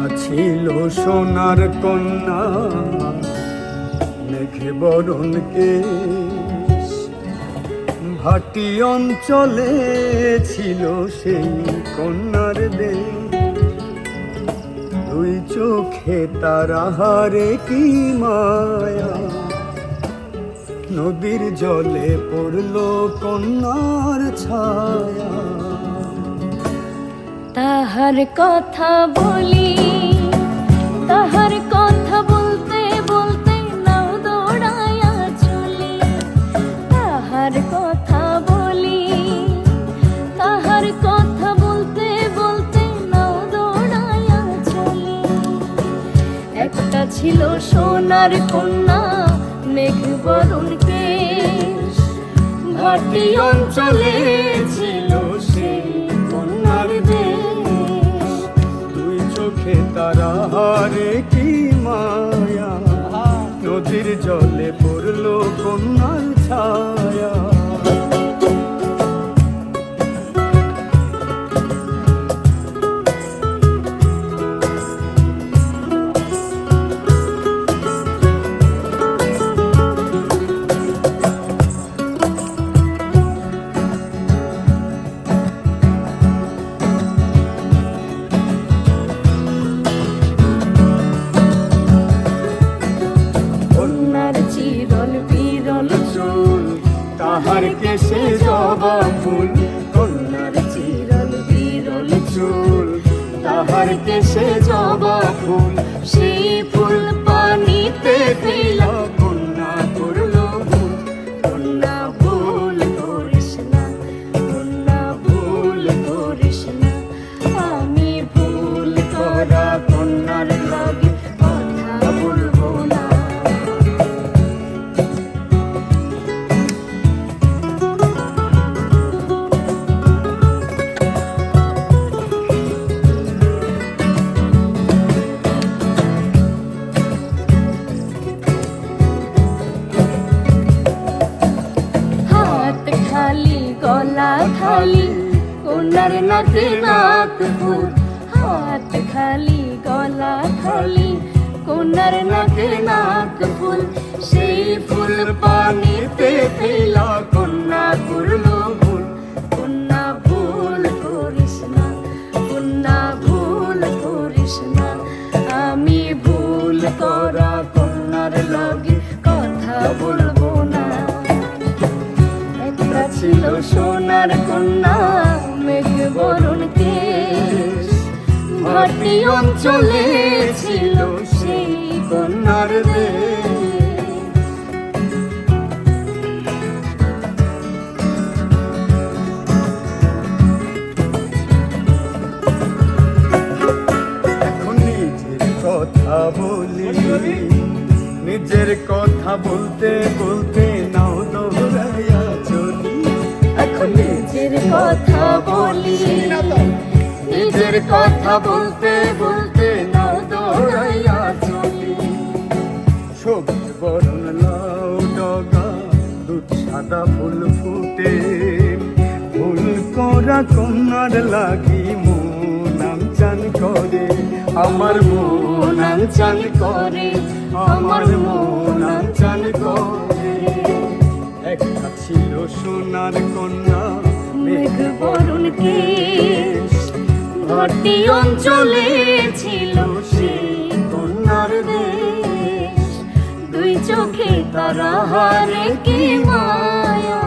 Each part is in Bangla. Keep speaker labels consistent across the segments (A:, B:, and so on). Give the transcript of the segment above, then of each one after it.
A: একটা ছিল সোনার কন্যা। মেঘে বরণ কেশ। ভাটি অঞ্চলে ছিল সেই কন্যার দেশ। দুই চোখে তার আহারে কি মায়া। নদীর জলে পড়ল কন্যার ছায়া।
B: তাহার কথা বলি, তাহার কথা বলতে বলতে নাও দৌড়ায়া চলি। তাহার কথা বলি, তাহার কথা বলতে বলতে নাও দৌড়ায়া চলি। একটা ছিল সোনার কন্যা মেঘ বরণ কেশ ভাটি অঞ্চলে ছিল সেই কন্যার
A: চোখে তারা হারে কি মায়া? নদীর জলে পড়ল কন্যার ছায়া। ফুল কন্যার
B: চিরল বিরল
A: চুল। তাহার কেসে জবা ফুল
B: সেই খালি কন্যার নাকে নাক ফুল হাত খালি গলা খালি কন্যার নাকে নাক সোনার কন্যা, মেঘ বরণ কেশ। ভাটি অঞ্চলে ছিল সেই কন্যার দেশ।
A: কথা বলি, নিজের কথা বলতে বলতে নাও।
B: বলি। নিজের কথা বলতে বলতে নাও দৌড়াইয়া চলি।
A: সবুজ বরণ লাউ ডগা, দুধ, সাদা ফুল ফুটে। ফুল করা কন্যার লাগি মন চান করে। আমার মন চান করে, আমার মন চান করে। একটা ছিল সোনার কন্যা,
B: মেঘ বরণ কেশ ভর্তি অঞ্চলে ছিল সে কন্যার দেশ। দুই চোখে তারা হারে কি মায়া।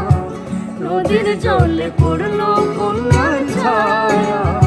B: নদীর জলে পড়ল কন্যার ছায়া।